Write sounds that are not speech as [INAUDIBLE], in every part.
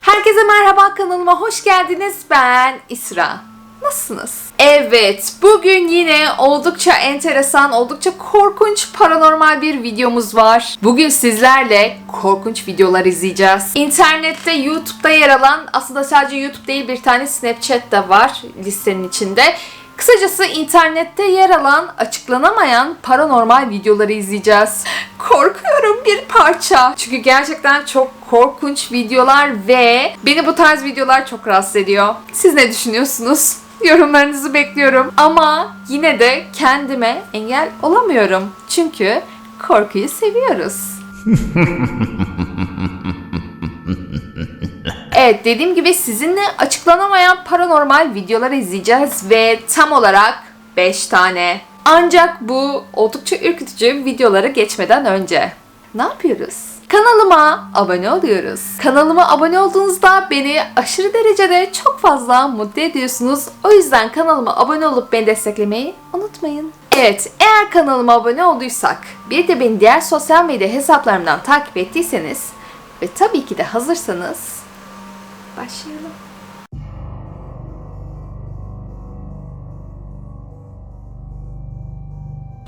Herkese merhaba kanalıma hoş geldiniz. Ben İsra. Nasılsınız? Evet, bugün yine oldukça enteresan, oldukça korkunç, paranormal bir videomuz var. Bugün sizlerle korkunç videolar izleyeceğiz. İnternette, YouTube'da yer alan, aslında sadece YouTube değil bir tane Snapchat de var listenin içinde. Kısacası internette yer alan, açıklanamayan paranormal videoları izleyeceğiz. Korkuyorum bir parça. Çünkü gerçekten çok korkunç videolar ve beni bu tarz videolar çok rahatsız ediyor. Siz ne düşünüyorsunuz? Yorumlarınızı bekliyorum. Ama yine de kendime engel olamıyorum. Çünkü korkuyu seviyoruz. [LAUGHS] Evet dediğim gibi sizinle açıklanamayan paranormal videolar izleyeceğiz ve tam olarak 5 tane. Ancak bu oldukça ürkütücü videolara geçmeden önce ne yapıyoruz? Kanalıma abone oluyoruz. Kanalıma abone olduğunuzda beni aşırı derecede çok fazla mutlu ediyorsunuz. O yüzden kanalıma abone olup beni desteklemeyi unutmayın. Evet, eğer kanalıma abone olduysak, bir de beni diğer sosyal medya hesaplarımdan takip ettiyseniz ve tabii ki de hazırsanız başlayalım.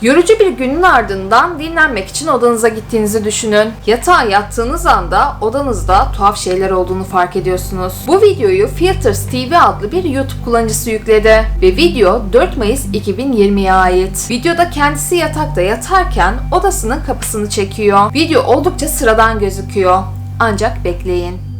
Yorucu bir günün ardından dinlenmek için odanıza gittiğinizi düşünün. Yatağa yattığınız anda odanızda tuhaf şeyler olduğunu fark ediyorsunuz. Bu videoyu Filters TV adlı bir YouTube kullanıcısı yükledi ve video 4 Mayıs 2020'ye ait. Videoda kendisi yatakta yatarken odasının kapısını çekiyor. Video oldukça sıradan gözüküyor. Ancak bekleyin.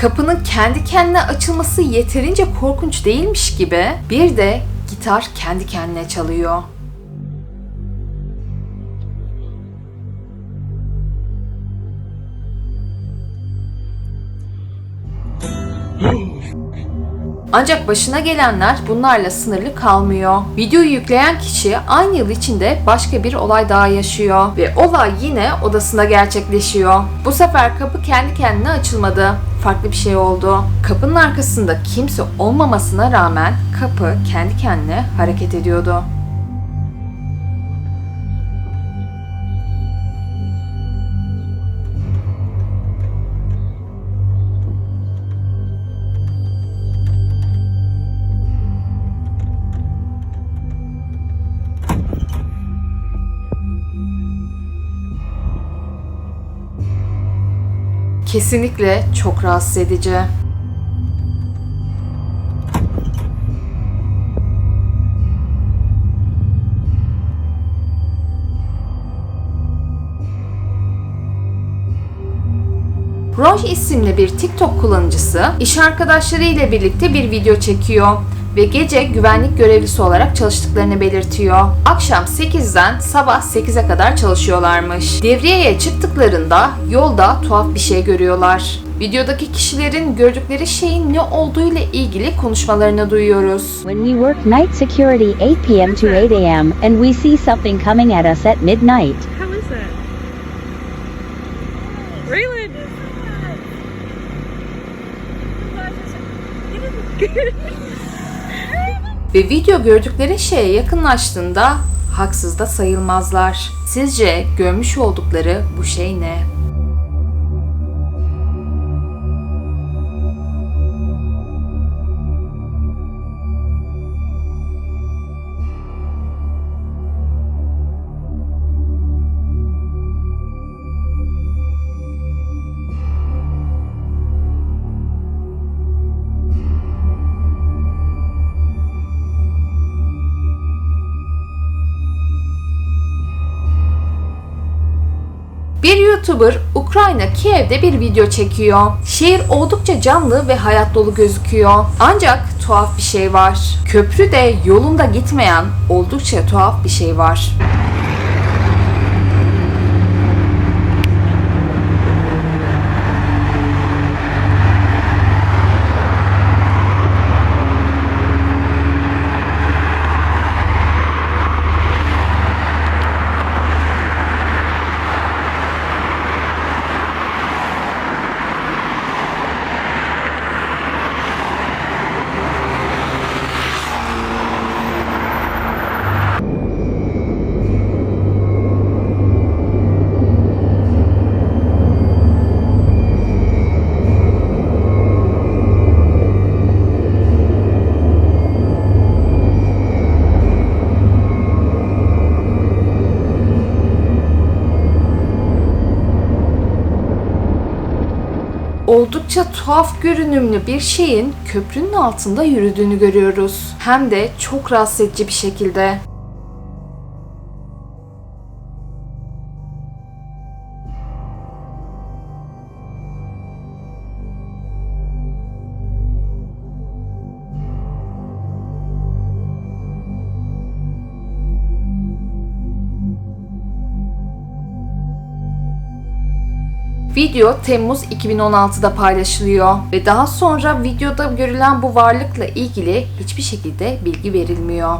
Kapının kendi kendine açılması yeterince korkunç değilmiş gibi bir de gitar kendi kendine çalıyor. Ancak başına gelenler bunlarla sınırlı kalmıyor. Videoyu yükleyen kişi aynı yıl içinde başka bir olay daha yaşıyor ve olay yine odasında gerçekleşiyor. Bu sefer kapı kendi kendine açılmadı. Farklı bir şey oldu. Kapının arkasında kimse olmamasına rağmen kapı kendi kendine hareket ediyordu. Kesinlikle çok rahatsız edici. Roy isimli bir TikTok kullanıcısı iş arkadaşları ile birlikte bir video çekiyor ve gece güvenlik görevlisi olarak çalıştıklarını belirtiyor. Akşam 8'den sabah 8'e kadar çalışıyorlarmış. Devriyeye çıktıklarında yolda tuhaf bir şey görüyorlar. Videodaki kişilerin gördükleri şeyin ne olduğu ile ilgili konuşmalarını duyuyoruz. When we work night security 8 p.m. to 8 a.m. and we see something coming at us at midnight. How is that? Raylan! Ve video gördükleri şeye yakınlaştığında haksız da sayılmazlar. Sizce görmüş oldukları bu şey ne? YouTuber Ukrayna Kiev'de bir video çekiyor. Şehir oldukça canlı ve hayat dolu gözüküyor. Ancak tuhaf bir şey var. Köprüde yolunda gitmeyen oldukça tuhaf bir şey var. Oldukça tuhaf görünümlü bir şeyin köprünün altında yürüdüğünü görüyoruz. Hem de çok rahatsız edici bir şekilde. Video Temmuz 2016'da paylaşılıyor ve daha sonra videoda görülen bu varlıkla ilgili hiçbir şekilde bilgi verilmiyor.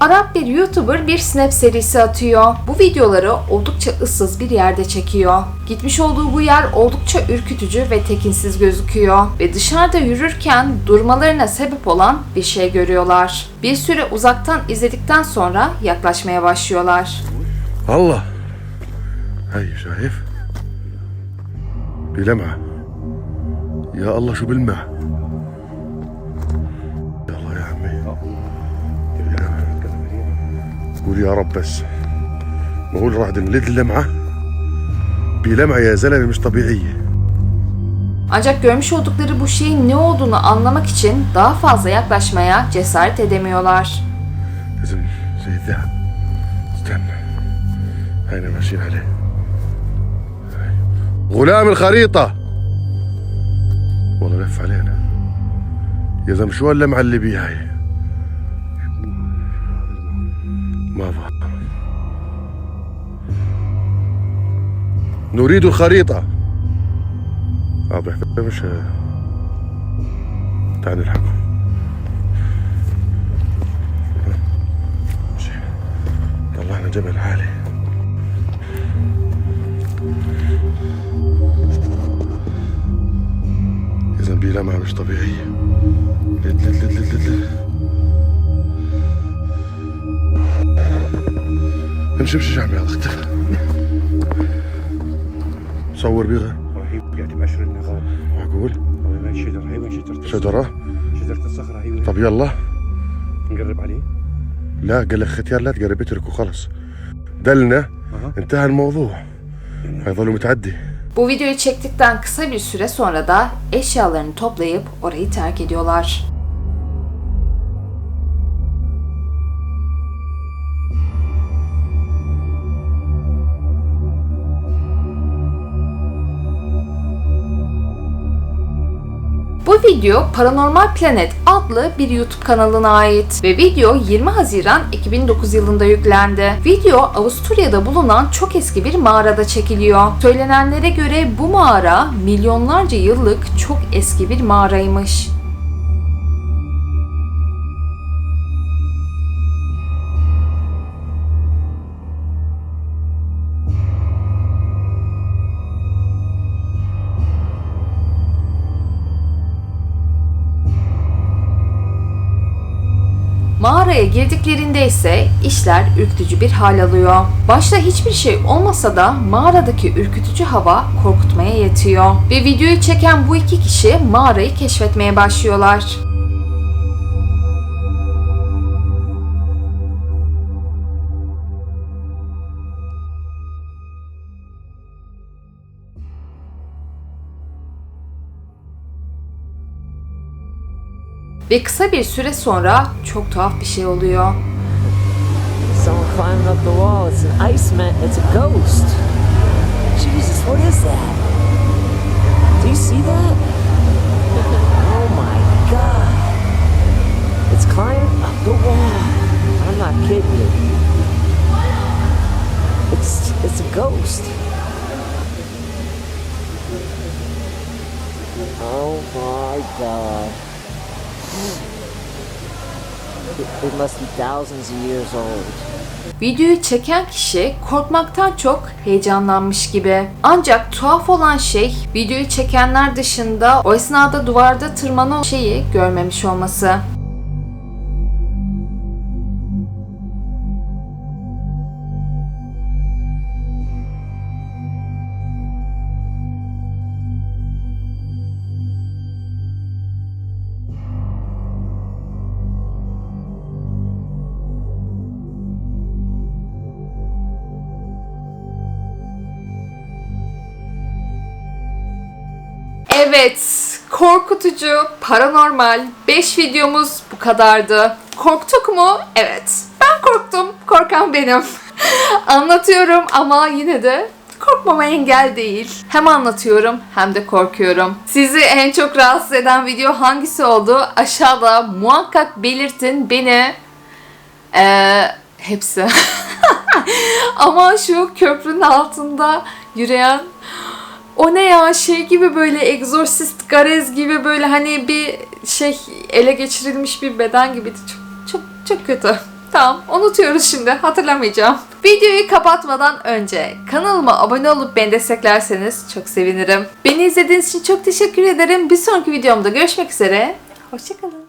Arap bir YouTuber bir snap serisi atıyor. Bu videoları oldukça ıssız bir yerde çekiyor. Gitmiş olduğu bu yer oldukça ürkütücü ve tekinsiz gözüküyor. Ve dışarıda yürürken durmalarına sebep olan bir şey görüyorlar. Bir süre uzaktan izledikten sonra yaklaşmaya başlıyorlar. الله هاي شايف بلمعة يا الله شو بلمع يا الله يا عمي قول يا رب بس بقول راح نلد اللمعة بلمعة يا زلمة مش طبيعية Ancak görmüş oldukları bu şeyin ne olduğunu anlamak için daha fazla yaklaşmaya cesaret edemiyorlar. لازم زي الذهب استنى هينا ماشيين عليه هاي. غلام الخريطة والله لف علينا يا زلمة شو هاللمعة اللي بيها هي ما ظهر نريد الخريطة. آه بيحكي مش تعال نلحقه. ماشي. طلعنا جبل عالي. إذا بيه لمعة مش طبيعية لد لد لد لد لد امشي امشي شو عم يلا اختفى. صور بيها هي وقعت بأشر النظام معقول وين شجرة هي وين شجرة الصخرة؟ شجرة شجرة الصخرة هي وين طب يلا نقرب عليه لا قال لك ختيار لا تقرب اتركه خلص دلنا أها. انتهى الموضوع هيظلوا متعدي Bu videoyu çektikten kısa bir süre sonra da eşyalarını toplayıp orayı terk ediyorlar. Bu video Paranormal Planet adlı bir YouTube kanalına ait ve video 20 Haziran 2009 yılında yüklendi. Video Avusturya'da bulunan çok eski bir mağarada çekiliyor. Söylenenlere göre bu mağara milyonlarca yıllık çok eski bir mağaraymış. Mağaraya girdiklerinde ise işler ürkütücü bir hal alıyor. Başta hiçbir şey olmasa da mağaradaki ürkütücü hava korkutmaya yetiyor. Ve videoyu çeken bu iki kişi mağarayı keşfetmeye başlıyorlar. Ve kısa bir süre sonra çok tuhaf bir şey oluyor. Someone climbing up the wall. It's an iceman. It's a ghost. Jesus, what is that? Do you see that? [LAUGHS] oh my god. It's climbing up the wall. I'm not kidding you. It's it's a ghost. Oh my god. It, must be thousands of years old. Videoyu çeken kişi korkmaktan çok heyecanlanmış gibi. Ancak tuhaf olan şey videoyu çekenler dışında o esnada duvarda tırmanan şeyi görmemiş olması. Evet, korkutucu, paranormal 5 videomuz bu kadardı. Korktuk mu? Evet. Ben korktum. Korkan benim. [LAUGHS] Anlatıyorum ama yine de korkmama engel değil. Hem anlatıyorum hem de korkuyorum. Sizi en çok rahatsız eden video hangisi oldu? Aşağıda muhakkak belirtin beni. Ee, hepsi. [LAUGHS] ama şu köprünün altında yürüyen o ne ya şey gibi böyle egzorsist garez gibi böyle hani bir şey ele geçirilmiş bir beden gibiydi. Çok çok çok kötü. Tamam unutuyoruz şimdi hatırlamayacağım. Videoyu kapatmadan önce kanalıma abone olup beni desteklerseniz çok sevinirim. Beni izlediğiniz için çok teşekkür ederim. Bir sonraki videomda görüşmek üzere. Hoşçakalın.